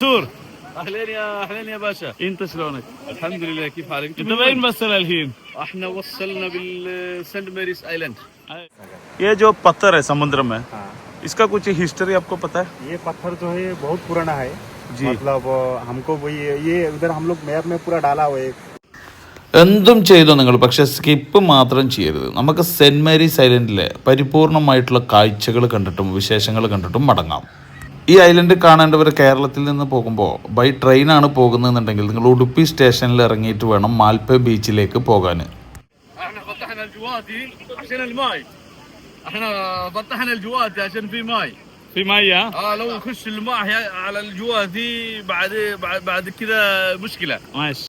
دكتور اهلين يا اهلين يا باشا انت شلونك؟ الحمد لله كيف حالك انت وين بسل الحين؟ احنا وصلنا بالسنت ماريس ايلاند ये जो पत्थर है समुद्र में इसका कुछ हिस्ट्री आपको पता है ये पत्थर जो है बहुत पुराना है जी। मतलब अ, हमको वही ये उधर हम लोग मैप में पूरा डाला हुआ है എന്തും ചെയ്തു നിങ്ങൾ പക്ഷെ സ്കിപ്പ് മാത്രം ചെയ്യരുത് നമുക്ക് സെൻറ് മേരീസ് ഐലൻഡിലെ പരിപൂർണമായിട്ടുള്ള കാഴ്ചകൾ കണ്ടിട്ടും വിശേഷങ്ങൾ കണ്ടിട്ടും മടങ്ങാം ഈ ഐലൻഡ് കാണേണ്ടവർ കേരളത്തിൽ നിന്ന് പോകുമ്പോൾ ബൈ ട്രെയിനാണ് പോകുന്നതെന്നുണ്ടെങ്കിൽ നിങ്ങൾ ഉടുപ്പി സ്റ്റേഷനിൽ ഇറങ്ങിയിട്ട് വേണം മാൽപ്പെ ബീച്ചിലേക്ക് പോകാൻ احنا فتحنا الجواتي عشان الماي احنا فتحنا الجواتي عشان في ماي في مية اه لو نخش الماء هي- على الجواتي بعد بعد بعد كذا مشكله ماشي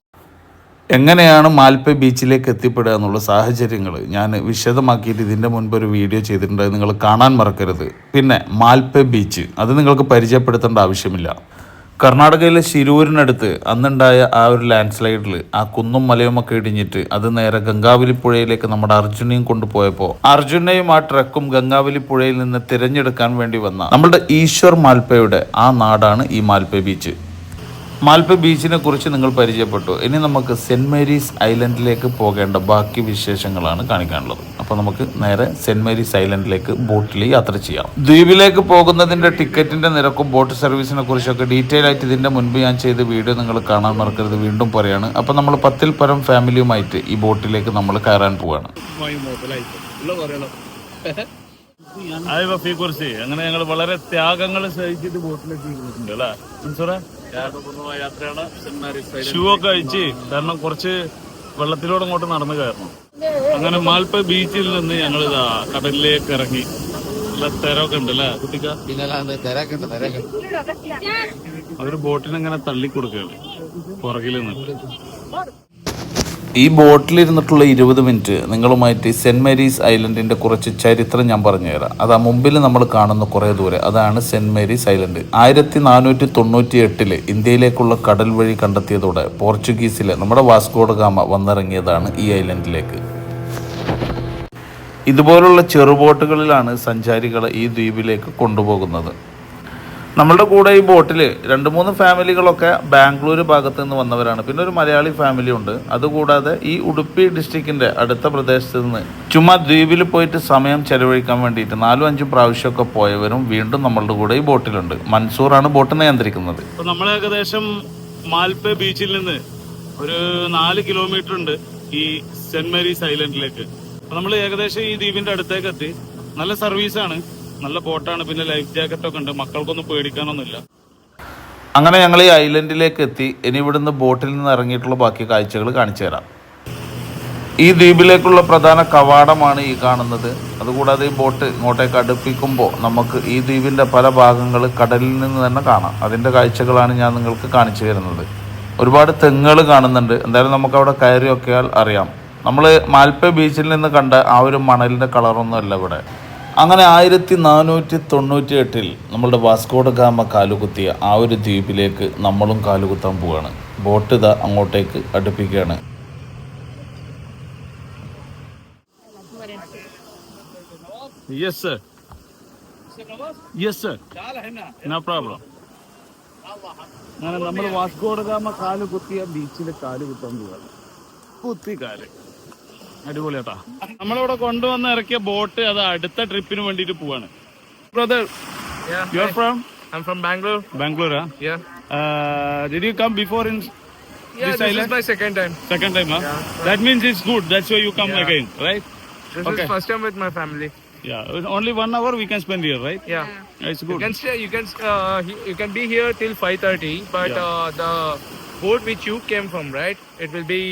എങ്ങനെയാണ് മാൽപ്പ ബീച്ചിലേക്ക് എത്തിപ്പെടുക എന്നുള്ള സാഹചര്യങ്ങൾ ഞാൻ വിശദമാക്കിയിട്ട് ഇതിന്റെ മുൻപ് ഒരു വീഡിയോ ചെയ്തിട്ടുണ്ട്. നിങ്ങൾ കാണാൻ മറക്കരുത്. പിന്നെ മാൽപ്പ ബീച്ച് അത് നിങ്ങൾക്ക് പരിചയപ്പെടുത്തേണ്ട ആവശ്യമില്ല. കർണാടകയിലെ ശിരൂരിനടുത്ത് അന്നുണ്ടായ ആ ഒരു ലാൻഡ് സ്ലൈഡിൽ ആ കുന്നും മലയും ഒക്കെ ഇടിഞ്ഞിട്ട് അത് നേരെ ഗംഗാവലി പുഴയിലേക്ക് നമ്മുടെ അർജുനെയും കൊണ്ടുപോയപ്പോൾ അർജുനെയും ആ ട്രക്കും ഗംഗാവലി പുഴയിൽ നിന്ന് തിരഞ്ഞെടുക്കാൻ വേണ്ടി വന്ന നമ്മുടെ ഈശ്വർ മാൽപ്പയുടെ ആ നാടാണ് ഈ മാൽപ്പ ബീച്ച്. മാൽപ്പ ബീച്ചിനെ കുറിച്ച് നിങ്ങൾ പരിചയപ്പെട്ടു. ഇനി നമുക്ക് സെന്റ് മേരീസ് ഐലൻഡിലേക്ക് പോകേണ്ട ബാക്കി വിശേഷങ്ങളാണ് കാണിക്കാനുള്ളത്. അപ്പോൾ നമുക്ക് നേരെ സെന്റ് മേരീസ് ഐലൻഡിലേക്ക് ബോട്ടിൽ യാത്ര ചെയ്യാം. ദ്വീപിലേക്ക് പോകുന്നതിന്റെ ടിക്കറ്റിന്റെ നിരക്കും ബോട്ട് സർവീസിനെ കുറിച്ചൊക്കെ ഡീറ്റെയിൽ ആയിട്ട് ഇതിന്റെ മുൻപ് ഞാൻ ചെയ്ത വീഡിയോ നിങ്ങൾ കാണാൻ മറക്കരുത്. വീണ്ടും പറയാണ്. അപ്പോൾ നമ്മൾ പത്തിൽ പരം ഫാമിലിയുമായിട്ട് ഈ ബോട്ടിലേക്ക് നമ്മൾ കയറാൻ പോവാണ്. അങ്ങനെ ഞങ്ങൾ വളരെ ത്യാഗങ്ങൾ സഹിച്ചിട്ട് ബോട്ടിലേക്ക് അല്ലേ? ഷൂ ഒക്കെ അഴിച്ച് കാരണം കുറച്ച് വെള്ളത്തിലൂടെ അങ്ങോട്ട് നടന്നു കയറണം. അങ്ങനെ മാൽപ്പ ബീച്ചിൽ നിന്ന് ഞങ്ങൾ ഇതാ കടലിലേക്ക് ഇറങ്ങി. നല്ല തിരമൊക്കെ ഉണ്ട് അല്ലേ കുട്ടിക്ക അവർ ബോട്ടിനെ തള്ളി കൊടുക്കുകയാണ് പുറകിൽ നിന്നിട്ട് ഈ ബോട്ടിലിരുന്നിട്ടുള്ള ഇരുപത് മിനിറ്റ് നിങ്ങളുമായിട്ട് സെന്റ് മേരീസ് ഐലൻഡിന്റെ കുറച്ച് ചരിത്രം ഞാൻ പറഞ്ഞുതരാം അത് ആ മുമ്പിൽ നമ്മൾ കാണുന്ന കുറേ ദൂരെ. അതാണ് സെന്റ് മേരീസ് ഐലൻഡ്. ആയിരത്തി നാനൂറ്റി തൊണ്ണൂറ്റി എട്ടിൽ ഇന്ത്യയിലേക്കുള്ള കടൽ വഴി കണ്ടെത്തിയതോടെ പോർച്ചുഗീസിലെ നമ്മുടെ വാസ്കോഡ ഗാമ വന്നിറങ്ങിയതാണ് ഈ ഐലൻഡിലേക്ക്. ഇതുപോലുള്ള ചെറുബോട്ടുകളിലാണ് സഞ്ചാരികളെ ഈ ദ്വീപിലേക്ക് കൊണ്ടുപോകുന്നത്. നമ്മളുടെ കൂടെ ഈ ബോട്ടിൽ രണ്ട് മൂന്ന് ഫാമിലികളൊക്കെ ബാംഗ്ലൂർ ഭാഗത്ത് നിന്ന് വന്നവരാണ്. പിന്നെ ഒരു മലയാളി ഫാമിലി ഉണ്ട്. അതുകൂടാതെ ഈ ഉടുപ്പി ഡിസ്ട്രിക്റ്റിന്റെ അടുത്ത പ്രദേശത്ത് നിന്ന് ചുമ്മാ ദ്വീപിൽ പോയിട്ട് സമയം ചെലവഴിക്കാൻ വേണ്ടിയിട്ട് നാലും അഞ്ചും പ്രാവശ്യമൊക്കെ പോയവരും വീണ്ടും നമ്മളുടെ കൂടെ ഈ ബോട്ടിലുണ്ട്. മൻസൂറാണ് ബോട്ട് നിയന്ത്രിക്കുന്നത്. നമ്മൾ ഏകദേശം മാൽപ്പേ ബീച്ചിൽ നിന്ന് ഒരു നാല് കിലോമീറ്റർ ഉണ്ട് ഈ സെന്റ് മേരീസ് ഐലൻഡിലേക്ക്. നമ്മൾ ഏകദേശം ഈ ദ്വീപിന്റെ അടുത്തേക്ക് എത്തി. നല്ല സർവീസാണ് നല്ല ബോട്ടാണ് പിന്നെ ലൈഫ് ജാക്കറ്റ് ഒക്കെ ഉണ്ട്. മക്കൾക്കൊന്നും പേടിക്കാനൊന്നുമില്ല. അങ്ങനെ ഞങ്ങൾ ഈ ഐലൻഡിലേക്ക് എത്തി. ഇനി ഇവിടുന്ന് ബോട്ടിൽ നിന്ന് ഇറങ്ങിയിട്ടുള്ള ബാക്കി കാഴ്ചകൾ കാണിച്ചു തരാം. ഈ ദ്വീപിലേക്കുള്ള പ്രധാന കവാടമാണ് ഈ കാണുന്നത്. അതുകൂടാതെ ഈ ബോട്ട് ഇങ്ങോട്ടേക്ക് അടുപ്പിക്കുമ്പോൾ നമുക്ക് ഈ ദ്വീപിന്റെ പല ഭാഗങ്ങൾ കടലിൽ നിന്ന് തന്നെ കാണാം. അതിന്റെ കാഴ്ചകളാണ് ഞാൻ നിങ്ങൾക്ക് കാണിച്ചു തരുന്നത്. ഒരുപാട് തെങ്ങുകൾ കാണുന്നുണ്ട്. എന്തായാലും നമുക്ക് അവിടെ കയറി നോക്കിയാൽ അറിയാം. നമ്മൾ മാൽപ്പ ബീച്ചിൽ നിന്ന് കണ്ട ആ ഒരു മണലിന്റെ കളറൊന്നും അല്ല ഇവിടെ. അങ്ങനെ ആയിരത്തി നാനൂറ്റി തൊണ്ണൂറ്റി എട്ടിൽ നമ്മളുടെ വാസ്കോഡ ഗാമ കാലുകുത്തിയ ആ ഒരു ദ്വീപിലേക്ക് നമ്മളും കാലുകുത്താൻ പോവുകയാണ് ബോട്ട് ഇതാ അങ്ങോട്ടേക്ക് അടുപ്പിക്കുകയാണ്. Yes sir yes sir no problem അങ്ങനെ നമ്മൾ വാസ്കോഡഗാമ ഗാമ കാലുകുത്തിയ ബീച്ചിൽ കാലുകുത്താൻ പോവുകയാണ് പോവാണ്. കുത്തി കാൽ അടിപൊളിയാട്ടാ നമ്മളിവിടെ കൊണ്ടുവന്ന് ഇറക്കിയ ബോട്ട് അത് അടുത്ത ട്രിപ്പിന് വേണ്ടിട്ട് പോവാണ് brother you are from I'm from Bangalore. ബാംഗ്ലൂരാ Yeah. Did you come before in Yeah, This this, island? is my second time. Second time that means it's good that's why you come Yeah. Again right This Okay. is first time with my family. Yeah, only one hour we can spend here, right? Yeah. It's You good. can stay. You can uh, he- you can be here till 5:30. But Yeah. uh, the boat which you came from, right? It will be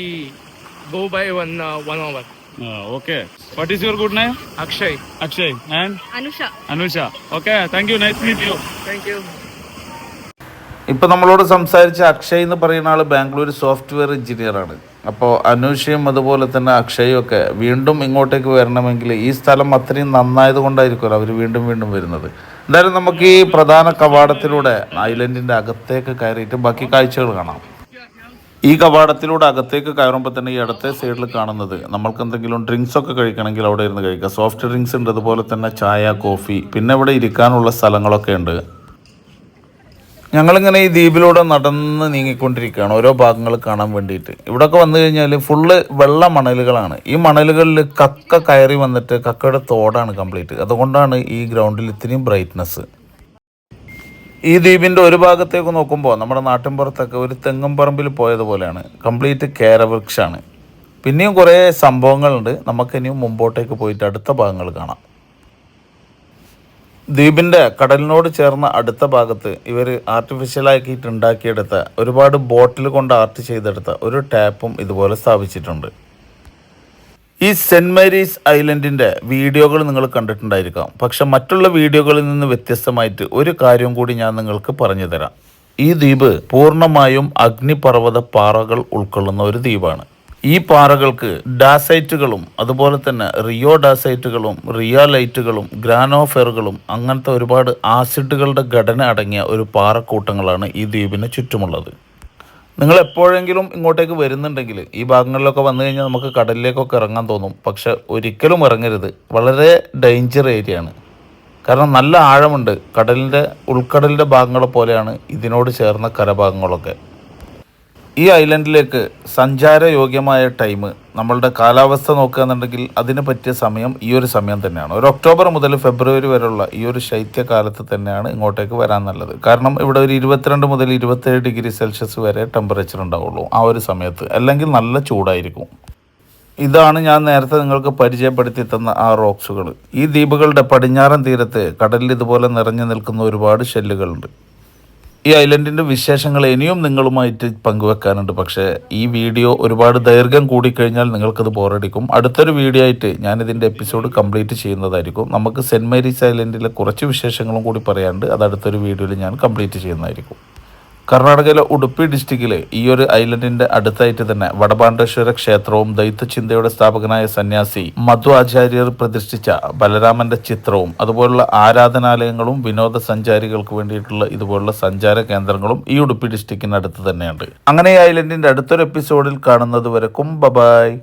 go by one uh, one hour. Uh, okay. What is your good name? Akshay. Akshay and Anusha. Anusha. Okay, thank you. Nice to meet you. Thank you. ഇപ്പം നമ്മളോട് സംസാരിച്ച അക്ഷയ് എന്ന് പറയുന്ന ആൾ Bangalore software എഞ്ചിനീയറാണ് അപ്പോൾ അനൂഷയും അതുപോലെ തന്നെ അക്ഷയും ഒക്കെ വീണ്ടും ഇങ്ങോട്ടേക്ക് വരണമെങ്കിൽ ഈ സ്ഥലം അത്രയും നന്നായത് കൊണ്ടായിരിക്കുമല്ലോ അവർ വീണ്ടും വീണ്ടും വരുന്നത് എന്തായാലും നമുക്ക് ഈ പ്രധാന കവാടത്തിലൂടെ ഐലൻഡിന്റെ അകത്തേക്ക് കയറിയിട്ട് ബാക്കി കാഴ്ചകൾ കാണാം ഈ കവാടത്തിലൂടെ അകത്തേക്ക് കയറുമ്പോൾ തന്നെ ഈ ഇടത്തെ സൈഡിൽ കാണുന്നത് നമ്മൾക്ക് എന്തെങ്കിലും ഡ്രിങ്ക്സ് ഒക്കെ കഴിക്കണമെങ്കിൽ അവിടെ ഇരുന്ന് കഴിക്കാം. സോഫ്റ്റ് ഡ്രിങ്ക്സ് ഉണ്ട് അതുപോലെ തന്നെ ചായ കോഫി പിന്നെ ഇവിടെ ഇരിക്കാനുള്ള സ്ഥലങ്ങളൊക്കെ ഉണ്ട്. ഞങ്ങളിങ്ങനെ ഈ ദ്വീപിലൂടെ നടന്ന് നീങ്ങിക്കൊണ്ടിരിക്കുകയാണ് ഓരോ ഭാഗങ്ങൾ കാണാൻ വേണ്ടിയിട്ട്. ഇവിടെയൊക്കെ വന്നു കഴിഞ്ഞാൽ ഫുള്ള് വെള്ള മണലുകളാണ്. ഈ മണലുകളിൽ കക്ക കയറി വന്നിട്ട് കക്കയുടെ തോടാണ് കംപ്ലീറ്റ് അതുകൊണ്ടാണ് ഈ ഗ്രൗണ്ടിൽ ഇത്രയും ബ്രൈറ്റ്നസ് ഈ ദ്വീപിന്റെ ഒരു ഭാഗത്തേക്ക് നോക്കുമ്പോൾ നമ്മുടെ നാട്ടിൻപുറത്തൊക്കെ ഒരു തെങ്ങും പറമ്പിൽ പോയതുപോലെയാണ്. കംപ്ലീറ്റ് കേരവൃക്ഷാണ്. പിന്നെയും കുറേ സംഭവങ്ങളുണ്ട്. നമുക്കിനിയും മുമ്പോട്ടേക്ക് പോയിട്ട് അടുത്ത ഭാഗങ്ങൾ കാണാം. ദ്വീപിന്റെ കടലിനോട് ചേർന്ന അടുത്ത ഭാഗത്ത് ഇവർ ആർട്ടിഫിഷ്യലാക്കിയിട്ട് ഉണ്ടാക്കിയെടുത്ത ഒരുപാട് ബോട്ടിൽ കൊണ്ട് ആർട്ട് ചെയ്തെടുത്ത ഒരു ടാപ്പും ഇതുപോലെ സ്ഥാപിച്ചിട്ടുണ്ട്. ഈ സെന്റ് മേരീസ് ഐലൻഡിന്റെ വീഡിയോകൾ നിങ്ങൾ കണ്ടിട്ടുണ്ടായിരിക്കാം. പക്ഷെ മറ്റുള്ള വീഡിയോകളിൽ നിന്ന് വ്യത്യസ്തമായിട്ട് ഒരു കാര്യം കൂടി ഞാൻ നിങ്ങൾക്ക് പറഞ്ഞു തരാം. ഈ ദ്വീപ് പൂർണമായും അഗ്നിപർവത പാറകൾ ഉൾക്കൊള്ളുന്ന ഒരു ദ്വീപാണ്. ഈ പാറകൾക്ക് ഡാസൈറ്റുകളും അതുപോലെ തന്നെ റിയോ ഡാസൈറ്റുകളും റിയാലൈറ്റുകളും ഗ്രാനോഫെറുകളും അങ്ങനത്തെ ഒരുപാട് ആസിഡുകളുടെ ഘടന അടങ്ങിയ ഒരു പാറക്കൂട്ടങ്ങളാണ് ഈ ദ്വീപിന് ചുറ്റുമുള്ളത്. നിങ്ങൾ എപ്പോഴെങ്കിലും ഇങ്ങോട്ടേക്ക് വരുന്നുണ്ടെങ്കിൽ ഈ ഭാഗങ്ങളിലൊക്കെ വന്നു കഴിഞ്ഞാൽ നമുക്ക് കടലിലേക്കൊക്കെ ഇറങ്ങാൻ തോന്നും. പക്ഷെ ഒരിക്കലും ഇറങ്ങരുത്. വളരെ ഡേഞ്ചർ ഏരിയ ആണ്. കാരണം നല്ല ആഴമുണ്ട്. കടലിന്റെ ഉൾക്കടലിന്റെ ഭാഗങ്ങളെ പോലെയാണ് ഇതിനോട് ചേർന്ന കരഭാഗങ്ങളൊക്കെ. ഈ ഐലൻഡിലേക്ക് സഞ്ചാരയോഗ്യമായ ടൈം നമ്മളുടെ കാലാവസ്ഥ നോക്കുകയാണെന്നുണ്ടെങ്കിൽ അതിന് പറ്റിയ സമയം ഈ ഒരു സമയം തന്നെയാണ്. ഒരു ഒക്ടോബർ മുതൽ ഫെബ്രുവരി വരെയുള്ള ഈ ഒരു ശൈത്യകാലത്ത് തന്നെയാണ് ഇങ്ങോട്ടേക്ക് വരാൻ നല്ലത്. കാരണം ഇവിടെ ഒരു ഇരുപത്തിരണ്ട് മുതൽ ഇരുപത്തേഴ് ഡിഗ്രി സെൽഷ്യസ് വരെ ടെമ്പറേച്ചർ ഉണ്ടാവുള്ളൂ ആ ഒരു സമയത്ത്. അല്ലെങ്കിൽ നല്ല ചൂടായിരിക്കും. ഇതാണ് ഞാൻ നേരത്തെ നിങ്ങൾക്ക് പരിചയപ്പെടുത്തി തന്ന ആ റോക്സുകൾ ഈ ദ്വീപുകളുടെ പടിഞ്ഞാറൻ തീരത്ത് കടലിൽ ഇതുപോലെ നിറഞ്ഞു നിൽക്കുന്ന ഒരുപാട് ഷെല്ലുകളുണ്ട് ഈ ഐലൻഡിന്റെ വിശേഷങ്ങൾ ഇനിയും നിങ്ങളുമായിട്ട് പങ്കുവെക്കാനുണ്ട്. പക്ഷേ ഈ വീഡിയോ ഒരുപാട് ദൈർഘ്യം കൂടിക്കഴിഞ്ഞാൽ നിങ്ങൾക്കത് ബോറടിക്കും. അടുത്തൊരു വീഡിയോ ആയിട്ട് ഞാനിതിന്റെ എപ്പിസോഡ് കംപ്ലീറ്റ് ചെയ്യുന്നതായിരിക്കും. നമുക്ക് സെന്റ് മേരീസ് ഐലൻഡിലെ കുറച്ച് വിശേഷങ്ങളും കൂടി പറയാണ്ട് അത് അടുത്തൊരു വീഡിയോയിൽ ഞാൻ കംപ്ലീറ്റ് ചെയ്യുന്നതായിരിക്കും. കർണാടകയിലെ ഉടുപ്പി ഡിസ്ട്രിക്റ്റിലെ ഈ ഒരു ഐലൻഡിന്റെ അടുത്തായിട്ട് തന്നെ വടപാണ്ഡേശ്വര ക്ഷേത്രവും ദൈത്യചിന്തയുടെ സ്ഥാപകനായ സന്യാസി മധു ആചാര്യർ പ്രതിഷ്ഠിച്ച ബലരാമന്റെ ചിത്രവും അതുപോലുള്ള ആരാധനാലയങ്ങളും വിനോദസഞ്ചാരികൾക്ക് വേണ്ടിയിട്ടുള്ള ഇതുപോലുള്ള സഞ്ചാര കേന്ദ്രങ്ങളും ഈ ഉടുപ്പി ഡിസ്ട്രിക്റ്റിന് അടുത്ത് തന്നെയുണ്ട്. അങ്ങനെ ഈ ഐലൻഡിന്റെ അടുത്തൊരു എപ്പിസോഡിൽ കാണുന്നത് വരെ ബബായ്